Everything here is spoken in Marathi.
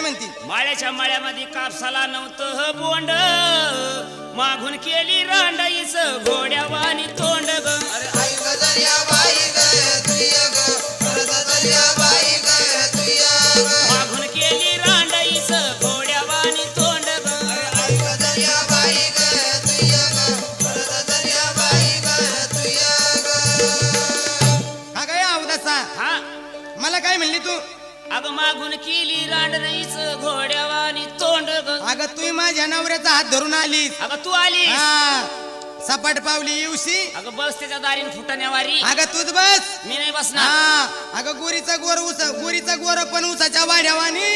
म्हणती माळ्याच्या माळ्यामध्ये कापसाला नव्हतं ह बोंड. मागून केली रांडाईच घोड्यावानी तोंड ग. अरे आई गजरिया बाई ग तुय ग. परत दर्या बाई ग तुय ग. मागून केली रांडाईच घोड्यावानी तोंड ग. अरे आई गजरिया बाई ग तुय ग. परत दर्या बाई ग तुय ग. हा काय अवदासा. हा. मला काय म्हणली तू? अगं मागून केली रांडईच घोड्यावानी तोंड अगं तू माझ्या नवऱ्याचा हात धरून आलीस. अगं तू आलीस? हा. सपाट पावली येऊशी. अगं बस त्याच्या दारीन फुटण्यावारी अगं तूच बस. मी नाही बसणार. हा. अगं गुरीचा गोर उस गुरीचा गोर पण उसाच्या वाड्यावानी.